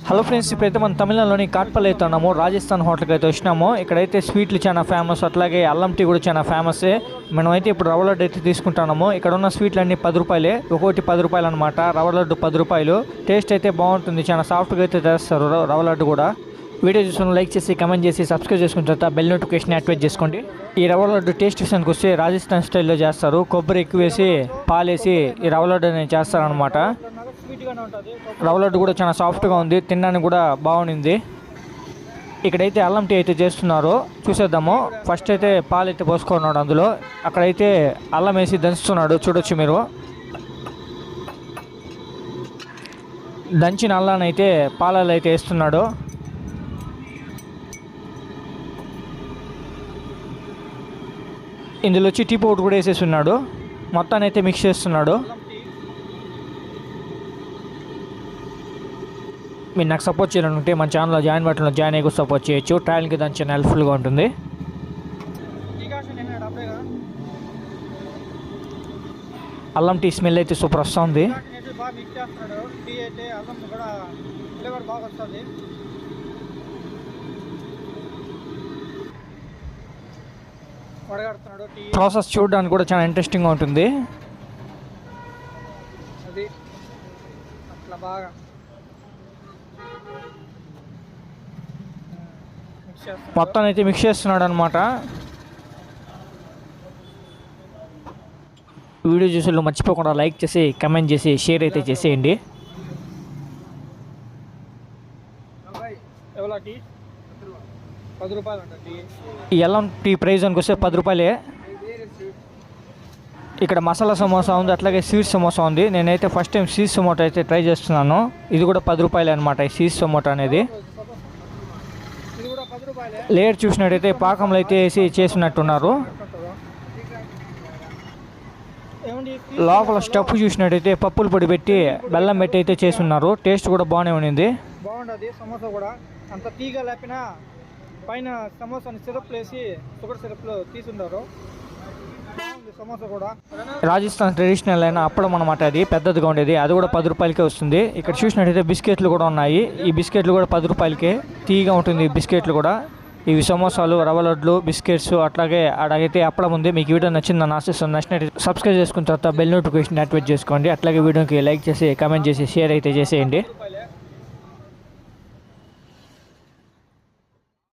Hello friends ఇప్పుడైతే మనం తమిళనాడులోని కాట్పల్లి అయితే ఉన్నాము. రాజస్థాన్ హోటల్కి అయితే వచ్చినాము. ఇక్కడైతే స్వీట్లు చాలా ఫేమస్ అట్లాగే అల్లం టీ కూడా చాలా ఫేమస్ మనమైతే ఇప్పుడు రవ్వ లడ్డు అయితే తీసుకుంటున్నాము. ఇక్కడ ఉన్న స్వీట్లు పది రూపాయలే. ఒక్కొక్కటి పది రూపాయలు అనమాట రవ్వ లడ్డు పది రూపాయలు. టేస్ట్ అయితే బాగుంటుంది. చాలా సాఫ్ట్గా అయితే చేస్తారు రవ్వ- రవ్వ లడ్డు కూడా. వీడియో చూసిన లైక్ చేసి కమెంట్ చేసి సబ్స్క్రైబ్ చేసుకున్న తర్వాత బెల్ నోటిఫికేషన్ యాక్టివేట్ చేసుకోండి. ఈ రవ్వ లడ్డు టేస్ట్ విషయానికి వస్తే రాజస్థాన్ స్టైల్లో చేస్తారు. కొబ్బరి ఎక్కువ వేసి పాలేసి ఈ రవ్వ లడ్డు అనేది చేస్తారనమాట రవ్వ లడ్డు కూడా చాలా సాఫ్ట్గా ఉంది. తినడానికి కూడా బాగుంది. ఇక్కడైతే అల్లం టీ అయితే చేస్తున్నారు. చూసేద్దాము. ఫస్ట్ అయితే పాలు అయితే పోసుకున్నాడు అందులో. అక్కడైతే అల్లం వేసి దంచుతున్నాడు. చూడొచ్చు మీరు. దంచిన అల్లాన్ని అయితే పాలలో అయితే వేస్తున్నాడు. ఇందులో వచ్చి టీ పౌడర్ కూడా వేసేసి ఉన్నాడు మొత్తాన్ని అయితే మిక్స్ చేస్తున్నాడు. మీరు నాకు సపోర్ట్ చేయాలనుకుంటే మన ఛానల్లో జాయిన్ బటన్లో జాయిన్ అయ్యి సపోర్ట్ చేయొచ్చు. ట్రయల్కి దాని చాలా హెల్ప్ఫుల్గా ఉంటుంది. అల్లం టీ స్మెల్ అయితే సూపర్ వస్తుంది. బాగా మిక్స్ చేస్తున్నాడు టీ అయితే అల్లం కూడా ఫ్లేవర్ బాగా వస్తుంది వడగడుతున్నాడు టీ ప్రాసెస్ చూడడానికి కూడా చాలా ఇంట్రెస్టింగ్గా ఉంటుంది. అది అట్లా బాగా మొత్తం అయితే మిక్స్ చేస్తున్నాడు అనమాట వీడియో చూసి మర్చిపోకుండా లైక్ చేసి కమెంట్ చేసి షేర్ అయితే చేసేయండి. ఎవలా టీ? పది రూపాయలు అంట టీ. ఈ అల్లం టీ ప్రైస్ అనుకు వస్తే పది రూపాయలే. ఇక్కడ మసాలా సమోసా ఉంది అట్లాగే స్వీట్ సమోసా ఉంది. నేనైతే ఫస్ట్ టైం స్వీట్ సమోటా అయితే ట్రై చేస్తున్నాను. ఇది కూడా పది రూపాయలే అనమాట ఈ స్వీట్ సమోటా అనేది. లేట్ లేయర్ చూసినట్టయితే పాకంలో అయితే వేసి చేసినట్టున్నారు. లోపల స్టఫ్ చూసినట్టయితే పప్పులు పొడి పెట్టి బెల్లం పెట్టి అయితే చేస్తున్నారు. టేస్ట్ కూడా బాగానే ఉండింది బాగుండదు సమోసా కూడా. అంత తీగ లేపినా పైన సమోసాని సిరప్ వేసి షుగర్ సిరప్లు తీసున్నారు రాజస్థాన్ ట్రెడిషనల్ అయిన అప్పడం అనమాట అది పెద్దదిగా ఉండేది. అది కూడా పది రూపాయలకే వస్తుంది. ఇక్కడ చూసినట్టయితే బిస్కెట్లు కూడా ఉన్నాయి. ఈ బిస్కెట్లు కూడా పది రూపాయలకే తీగా ఉంటుంది ఈ బిస్కెట్లు కూడా. ఇవి సమోసాలు రవ్వ లడ్లు బిస్కెట్స్ అట్లాగే అడగైతే అప్పడం ఉంది. మీకు వీడియో నచ్చిందని ఆశిస్తుంది నచ్చినట్టు సబ్స్క్రైబ్ చేసుకున్న తర్వాత బెల్ నోటిఫికేషన్ యాక్టివేట్ చేసుకోండి. అట్లాగే వీడియోకి లైక్ చేసి కమెంట్ చేసి షేర్ అయితే చేసేయండి.